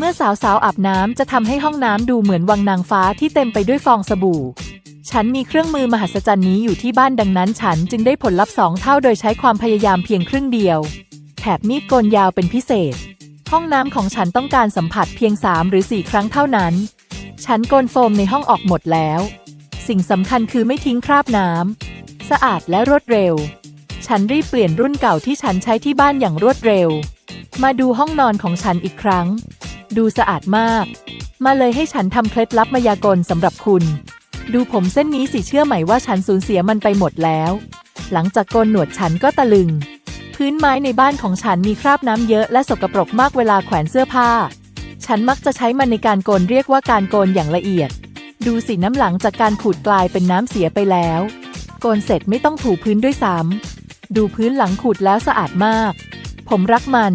เมื่อสาวๆอาบน้ำจะทำให้ห้องน้ำดูเหมือนวังนางฟ้าที่เต็มไปด้วยฟองสบู่ ฉันมีเครื่องมือมหัศจรรย์นี้อยู่ที่บ้านดังนั้นฉันจึงได้ผลลัพธ์สองเท่าโดยใช้ความพยายามเพียงครึ่งเดียว แถบมีดโกนยาวเป็นพิเศษ ห้องน้ำของฉันต้องการสัมผัสเพียง3หรือ4ครั้งเท่านั้น ฉันโกนโฟมในห้องออกหมดแล้ว สิ่งสำคัญคือไม่ทิ้งคราบน้ำสะอาดและรวดเร็ว ฉันรีบเปลี่ยนรุ่นเก่าที่ฉันใช้ที่บ้านอย่างรวดเร็ว มาดูห้องนอนของฉันอีกครั้ง ดูสะอาดมาก มาเลยให้ฉันทำเคล็ดลับมายากลสำหรับคุณ ดูผมเส้นนี้สิเชื่อไหมว่าฉันสูญเสียมันไปหมดแล้ว หลังจากโกนหนวดฉันก็ตะลึง พื้นไม้ในบ้านของฉันมีคราบน้ำเยอะและสกปรกมากเวลาแขวนเสื้อผ้า ฉันมักจะใช้มันในการโกนเรียกว่าการโกนอย่างละเอียด ดูสิน้ำหลังจากการขูดกลายเป็นน้ำเสียไปแล้ว โกนเสร็จไม่ต้องถูพื้นด้วยซ้ำดูพื้นหลังขูดแล้วสะอาดมาก ผมรักมัน